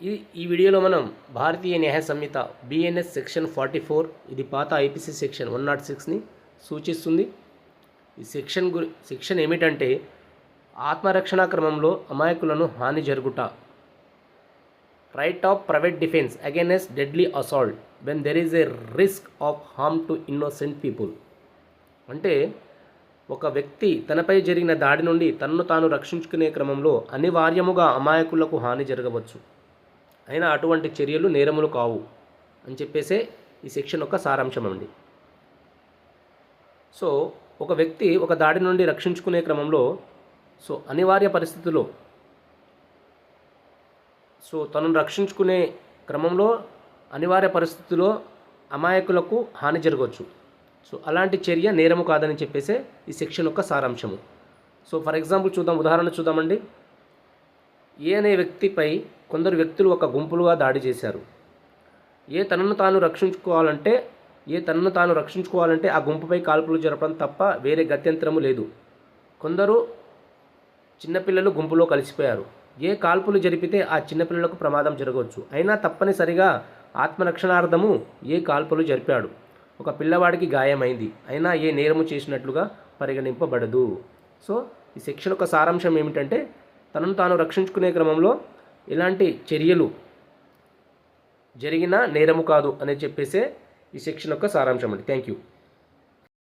ఈ ఈ వీడియోలో మనం Bharatiya Nyaya Sanhita BNS section forty four ఇది పాత ఐపీసీ సెక్షన్ వన్ నాట్ సిక్స్ని సూచిస్తుంది. ఈ సెక్షన్ గురి సెక్షన్ ఏమిటంటే ఆత్మరక్షణ క్రమంలో అమాయకులను హాని జరుగుట. Right of private defence against deadly assault when there is a risk of harm to innocent people అంటే ఒక వ్యక్తి తనపై జరిగిన దాడి నుండి తన్ను తాను రక్షించుకునే క్రమంలో అనివార్యముగా అమాయకులకు హాని జరగవచ్చు. అయినా అటువంటి చర్యలు నేరములు కావు అని చెప్పేసే ఈ సెక్షన్ యొక్క సారాంశం అండి. సో ఒక వ్యక్తి ఒక దాడి నుండి రక్షించుకునే క్రమంలో సో అనివార్య పరిస్థితుల్లో సో తనను రక్షించుకునే క్రమంలో అనివార్య పరిస్థితుల్లో అమాయకులకు హాని జరగవచ్చు. సో అలాంటి చర్య నేరము కాదని చెప్పేసే ఈ సెక్షన్ యొక్క సారాంశము. సో ఫర్ ఎగ్జాంపుల్ చూద్దాం ఉదాహరణ చూద్దామండి. ఏ అనే వ్యక్తిపై కొందరు వ్యక్తులు ఒక గుంపులుగా దాడి చేశారు. ఏ తనను తాను రక్షించుకోవాలంటే ఏ తనను తాను రక్షించుకోవాలంటే ఆ గుంపుపై కాల్పులు జరపడం తప్ప వేరే గత్యంతరము లేదు. కొందరు చిన్నపిల్లలు గుంపులో కలిసిపోయారు. ఏ కాల్పులు జరిపితే ఆ చిన్నపిల్లలకు ప్రమాదం జరగవచ్చు. అయినా తప్పనిసరిగా ఆత్మరక్షణార్థము ఏ కాల్పులు జరిపాడు. ఒక పిల్లవాడికి గాయమైంది. అయినా ఏ నేరము చేసినట్లుగా పరిగణింపబడదు. సో ఈ శిక్షణ యొక్క సారాంశం ఏమిటంటే తనను తాను రక్షించుకునే క్రమంలో ఎలాంటి చర్యలు జరిగినా నేరము కాదు అని చెప్పేసే ఈ సెక్షన్ యొక్క సారాంశం అండి. Thank you